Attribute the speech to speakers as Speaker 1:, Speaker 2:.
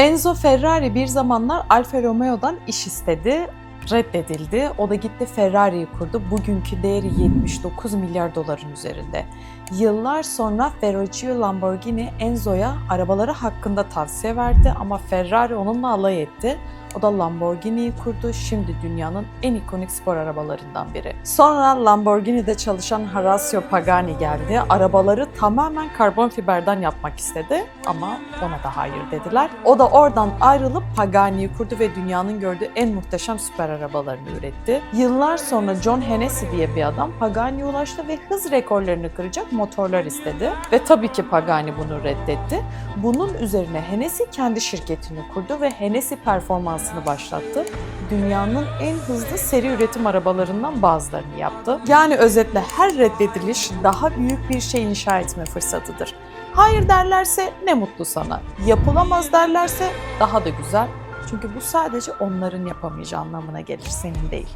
Speaker 1: Enzo Ferrari bir zamanlar Alfa Romeo'dan iş istedi. Reddedildi. O da gitti Ferrari'yi kurdu. Bugünkü değeri 79 milyar doların üzerinde. Yıllar sonra Ferruccio Lamborghini Enzo'ya arabaları hakkında tavsiye verdi ama Ferrari onunla alay etti. O da Lamborghini'yi kurdu. Şimdi dünyanın en ikonik spor arabalarından biri. Sonra Lamborghini'de çalışan Horacio Pagani geldi. Arabaları tamamen karbon fiberden yapmak istedi ama ona da hayır dediler. O da oradan ayrılıp Pagani'yi kurdu ve dünyanın gördüğü en muhteşem süper arabalarını üretti. Yıllar sonra John Hennessy diye bir adam Pagani'ye ulaştı ve hız rekorlarını kıracak motorlar istedi. Ve tabii ki Pagani bunu reddetti. Bunun üzerine Hennessy kendi şirketini kurdu ve Hennessy performansını başlattı. Dünyanın en hızlı seri üretim arabalarından bazılarını yaptı. Yani özetle her reddediliş daha büyük bir şey inşa etme fırsatıdır. Hayır derlerse ne mutlu sana. Yapılamaz derlerse daha da güzel. Çünkü bu sadece onların yapamayacağı anlamına gelir, senin değil.